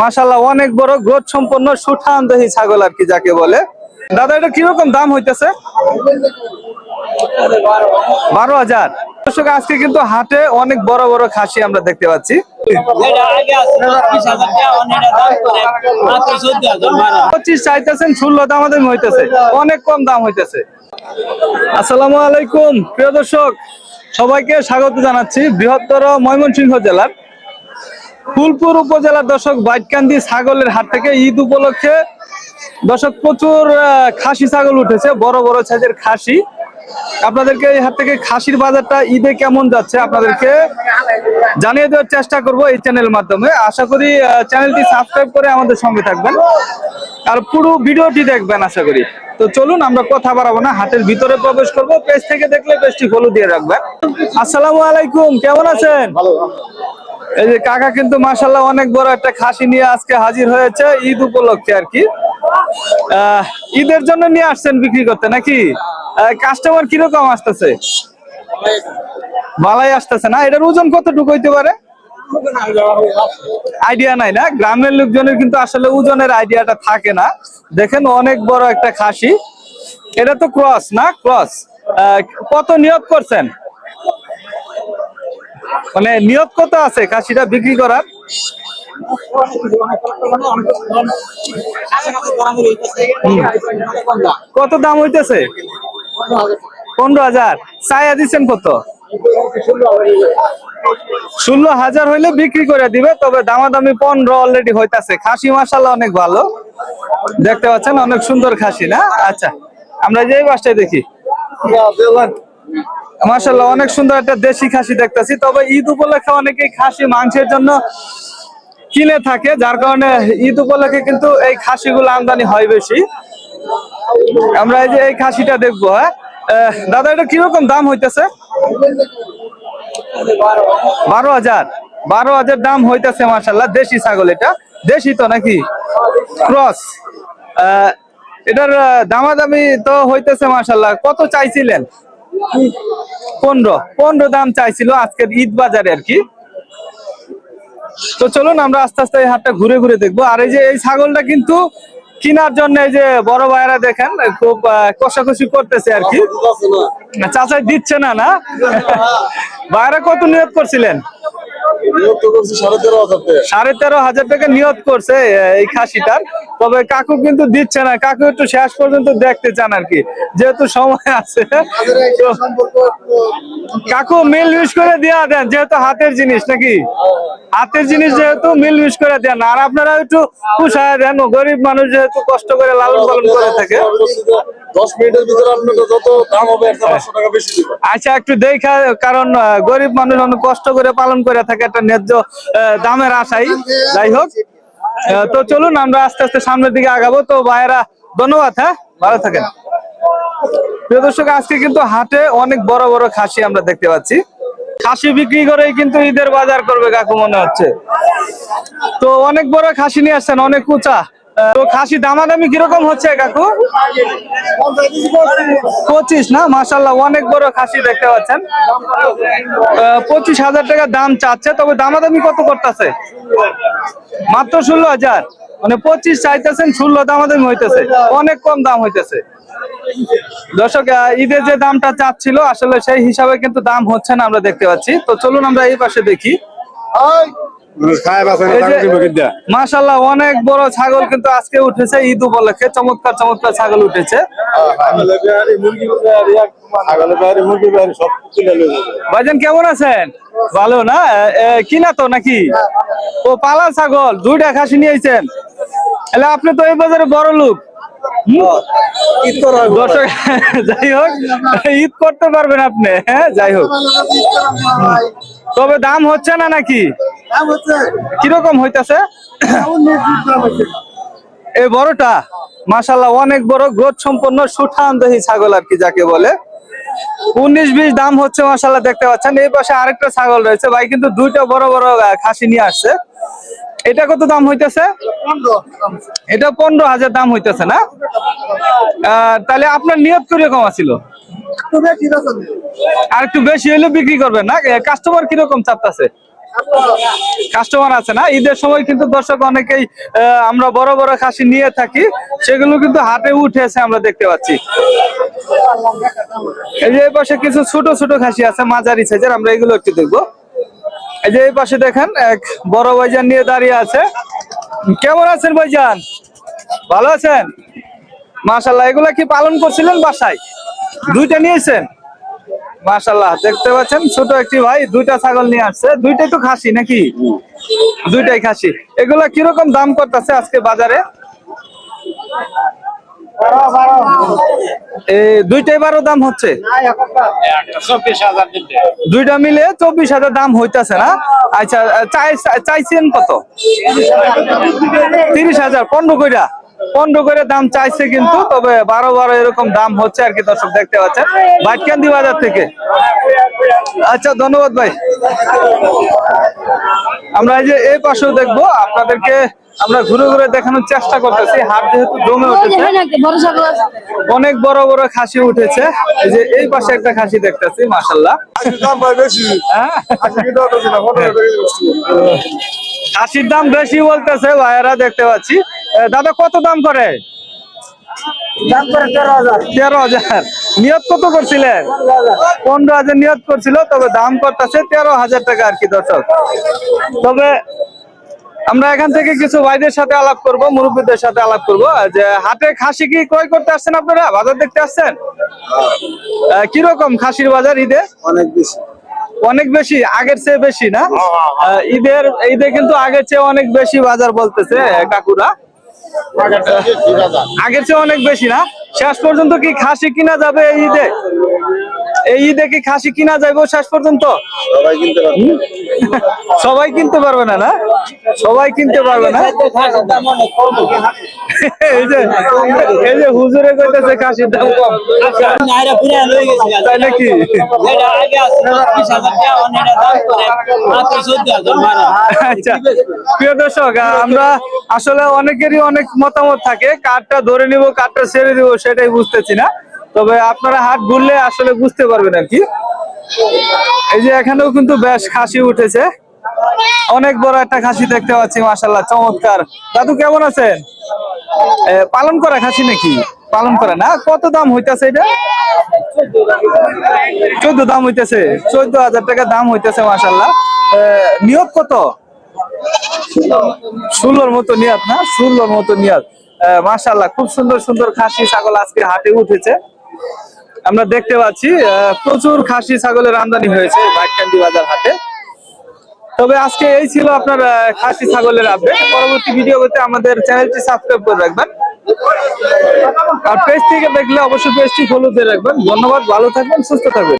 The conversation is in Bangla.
মাশাল্লাহ অনেক বড় গ্রোথ সম্পন্ন সুঠাম দেহি ছাগল আর কি যাকে বলে। দাদা, এটা কীরকম দাম হইতেছে? বারো হাজার। দর্শক, আজকে কিন্তু হাটে অনেক বড় বড় খাসি আমরা দেখতে পাচ্ছি। পঁচিশ চাইতেছেন, ষোলো দাম হইতেছে। অনেক কম দাম হইতেছে। আসসালামু আলাইকুম, প্রিয় দর্শক, সবাইকে স্বাগত জানাচ্ছি বৃহত্তর ময়মনসিংহ জেলার ফুলপুর উপজেলার দর্শক বাইটকান্দি ছাগলের হাট থেকে ঈদ উপলক্ষে দর্শক প্রচুর খাসি ছাগল উঠেছে, বড় বড় সাইজের খাসি। আপনাদেরকে এই হাট থেকে খাসির বাজারটা ঈদে কেমন যাচ্ছে আপনাদেরকে জানিয়ে দেওয়ার চেষ্টা করব এই চ্যানেলের মাধ্যমে। আশা করি চ্যানেলটি সাবস্ক্রাইব করে আমাদের সঙ্গে থাকবেন। আর পুরো ভিডিওটি দেখবেন, আশা করি। তো চলুন, আমরা কথা বাড়াবো না, হাটের ভিতরে প্রবেশ করব, পেজ থেকে দেখলে পেজটি ফলো দিয়ে রাখবেন। আসসালামু আলাইকুম, কেমন আছেন? এই যে কাকা কিন্তু মাশাল্লাহ অনেক বড় একটা খাসি নিয়ে আজকে হাজির হয়েছে ঈদ উপলক্ষে আর কি। ঈদের জন্য নিয়ে আসছেন বিক্রি করতে নাকি? কাস্টমার কীরকম আসতেছে? মালাই আসতেছে না? এটার ওজন কতটুকু হইতে পারে? আইডিয়া নাই না? গ্রামের লোকজনের কিন্তু আসলে ওজনের আইডিয়াটা থাকে না। দেখেন অনেক বড় একটা খাসি। এটা তো ক্রস না? ক্রস। কত নিয়োগ করছেন? মানে নিয়োগ কত আছে? খাসিটা বিক্রি করার? কত দাম হইতেছে? পনেরো হাজার। চাইয়া দিচ্ছেন কত? ষোলো হাজার হইলে বিক্রি করে দিবে, তবে দামাদামি পনেরো অলরেডি হইতাছে। খাসি মাসাল্লাহ অনেক ভালো। দেখতে পাচ্ছেন, অনেক সুন্দর খাসি, না? আচ্ছা আমরা যে এই বাসটায় দেখি। মাসাল্লাহ অনেক সুন্দর একটা দেশি খাসি দেখতেছি। তবে ঈদ উপলক্ষে অনেকেই খাসি মাংসের জন্য কিনে থাকে, যার কারণে ঈদ উপলক্ষে কিন্তু এই খাসিগুলো আমদানি হয় বেশি। আমরা এই যে এই খাসিটা দেখব হ্যাঁ? দাদা, এটা কীরকম দাম হইতেছে? বারো হাজার। বারো হাজার দাম হইতেছে মার্শাল্লাহ দেশি ছাগল এটা। দেশি তো নাকি? ক্রস। এটার দামাদামি তো হইতেছে মার্শাল্লাহ কত চাইছিলেন? পনেরো পনেরো দাম চাইছিল আজকের ঈদ বাজারে আর কি। তো চলুন আমরা আস্তে আস্তে এই হাটটা ঘুরে ঘুরে দেখব। আর এই যে এই ছাগলটা কিন্তু কিনার জন্য এই যে বড় ভাইরা দেখেন খুব কষাকষি করতেছে আর কি। চাচাই দিচ্ছে না না? ভাইরা কত নিয়োগ করছিলেন? সাড়ে তেরো হাজার টাকা। নিয়োগ করছে এই খাসিটার। তবে কাকু কিন্তু দিচ্ছে না কাকু একটু শেষ পর্যন্ত দেখতে চান আর কি যেহেতু সময় আছে। কাকু মিল ইউজ করে দিয়া দেন যেহেতু হাতের জিনিস নাকি? হাতের জিনিস যেহেতু মিল ইউজ করে দেন আর আপনারা একটু পুষায় দেন গরিব মানুষ যেহেতু কষ্ট করে লালন পালন করে থাকে। মিনিটের ভিতরে আপনাকে যত দাম হবে টাকা বেশি আচ্ছা একটু দেখা কারণ গরিব মানুষ অনেক কষ্ট করে পালন করে থাকে একটা ন্যায্য দামের আশাই যাই হোক তো চলুন আমরা আস্তে আস্তে সামনের দিকে আগাবো। তো ভাইয়েরা ধন্যবাদ হ্যাঁ? ভালো থাকেন। প্রিয় দর্শক আজকে কিন্তু হাটে অনেক বড় বড় খাসি আমরা দেখতে পাচ্ছি। খাসি বিক্রি করেই কিন্তু ঈদের বাজার করবে কাকু মনে হচ্ছে। তো অনেক বড় খাসি নিয়ে আসছেন অনেক উঁচা। তো খাসি দামাদামি কীরকম হচ্ছে, কাকু? পঁচিশ না? মাসাল্লাহ অনেক বড় খাসি দেখতে পাচ্ছেন। পঁচিশ হাজার টাকা দাম চাচ্ছে, তবে দামাদামি কত করতেছে? মাত্র ষোলো হাজার। মানে পঁচিশ চাইতেছেন, ষোলো দামাদামি হইতেছে। অনেক কম দাম হইতেছে। দর্শক ঈদের যে দামটা চাচ্ছিল, আসলে সেই হিসাবে কিন্তু দাম হচ্ছে না আমরা দেখতে পাচ্ছি। তো চলুন আমরা এই পাশে দেখি। মাশাল্লাহ অনেক বড় ছাগল কিন্তু আজকে উঠেছে ঈদ উপলক্ষে। চমৎকার চমৎকার ছাগল উঠেছে। ভাইজান কেমন আছেন? ভালো না? কিনা তো নাকি? ও পালা ছাগল দুইটা খাসি নিয়েছেন তাহলে আপনি তো এই বাজারে বড় লোক। দর্শক যাই হোক ঈদ করতে পারবেন আপনি হ্যাঁ যাই হোক। তবে দাম হচ্ছে না নাকি? কীরকম হইতাছে? এই বড়টা মাশাল্লাহ অনেক বড় গ্রোথ সম্পন্ন সুঠাম দেহি ছাগল আর কি যাকে বলে। উনিশ বিশ দাম হচ্ছে মাশাল্লাহ দেখতে পাচ্ছেন। এই পাশে আরেকটা ছাগল রয়েছে। ভাই কিন্তু দুইটা বড় বড় খাসি নিয়ে আসছে। এটা কত দাম হইতেছে? এটা পনেরো হাজার দাম হইতেছে না? তাহলে আপনার নিয়ত কীরকম ছিল আর একটু বেশি হলে বিক্রি করবেন না? কাস্টমার কীরকম চাপতাছে? কাস্টমার আছে না? ঈদের সময় কিন্তু দর্শক অনেকেই আমরা বড় বড় খাসি নিয়ে থাকি, সেগুলো কিন্তু হাটে উঠেছে আমরা দেখতে পাচ্ছি। এই যে এই পাশে কিছু ছোট ছোট খাসি আছে, মাঝারি সাইজের, আমরা এগুলো একটু দেখব। এই যে এই পাশে দেখেন, এক বড় ভাইজান নিয়ে দাঁড়িয়ে আছে। কেমন আছেন ভাইজান? ভালো আছেন? মাশাল্লাহ এগুলা কি পালন করছিলেন বাসায়? দুইটা নিয়েছেন? মাশাল্লাহ দেখতে পাচ্ছেন ছোট একটি ভাই, দুইটা ছাগল নিয়ে আসছে। দুইটাই তো খাসি নাকি? দুইটাই খাসি। এগুলা কীরকম দাম করতেছে আজকে বাজারে? আচ্ছা কত? পনেরো কইরা? পনেরো করে দাম চাইছে কিন্তু তবে বারো বারো এরকম দাম হচ্ছে আর কি দর্শক দেখতে পাচ্ছেন। বাটকান্দি বাজার থেকে। আচ্ছা ধন্যবাদ ভাই। আমরা এই যে এই পাশেও দেখব আপনাদেরকে আমরা ঘুরে ঘুরে দেখানোর চেষ্টা করতেছি। হাট যেহেতু জমে উঠেছে অনেক বড় বড় খাসি উঠেছে। এই যে এই পাশে একটা খাসি দেখতেছি মাসাল্লাহ হ্যাঁ। খাসির দাম বেশি বলতেছে ভাইয়েরা দেখতে পাচ্ছি। দাদা কত দাম করে? তেরো হাজার। নিয়ত কত করছিলেন? পনেরো হাজার। নিয়ত করছিল তবে দাম করতেছে তেরো হাজার টাকা আর কি দর্শক। তবে আমরা এখান থেকে কিছু ভাইদের সাথে আলাপ করব মুরব্বীদের সাথে আলাপ করব। যে হাটে খাসি কি ক্রয় করতে আসছেন আপনারা? বাজার দেখতে আসছেন? কীরকম খাসির বাজার ঈদে? অনেক বেশি। অনেক বেশি? আগের চেয়ে বেশি না? ঈদের ঈদে কিন্তু আগের চেয়ে অনেক বেশি বাজার বলতেছে কাকুরা। আগের চেয়ে অনেক বেশি না? শেষ পর্যন্ত কি খাসি কিনা যাবে এই ঈদে? এই ঈদে কি খাসি কিনা যাবে শেষ পর্যন্ত? সবাই কিনতে পারবে। সবাই কিনতে পারবে না না? সবাই কিনতে পারবে না? এই যে এই যে হুজুরে কইতেছে খাসির দাম কম। নাইরা ফিরে লয়ে গেছে তাই নাকি? আগে আছে টাকা দাম মাত্র মানে আচ্ছা প্রিয় দর্শক আমরা আসলে অনেকেরই অনেক মতামত থাকে কার্ডটা ধরে নিব কার্ডটা ছেড়ে দিব সেটাই বুঝতেছি না। তবে আপনারা হাট ঘুরলে আসলে বুঝতে পারবেন আর কি। এই যে এখানেও কিন্তু বেশ খাসি উঠেছে। অনেক বড় একটা খাসি দেখতে পাচ্ছি মাসাল্লাহ চমৎকার। দাদু কেমন আছেন? পালন করা খাসি নাকি? পালন করা না? কত দাম হইতাছে এটা? চোদ্দ দাম হইতেছে। চোদ্দ হাজার টাকা দাম হইতেছে মাসাল্লাহ নিয়োগ কত? ষোলোর মতো নিয়াত না? ষোলোর মতো নিয়াত। মাসাল্লাহ খুব সুন্দর সুন্দর খাসি ছাগল আজকে হাটে উঠেছে। আমরা দেখতে পাচ্ছি প্রচুর খাসি ছাগলের আমদানি হয়েছে বাগকান্দি বাজার হাটে। তবে আজকে এই ছিল আপনার খাসি ছাগলের আপডেট পরবর্তী ভিডিও করতে আমাদের চ্যানেলটি সাবস্ক্রাইব করে রাখবেন। আর পেজ থেকে দেখলে অবশ্যই পেজটি ফলো দিয়ে রাখবেন। ধন্যবাদ, ভালো থাকবেন, সুস্থ থাকবেন।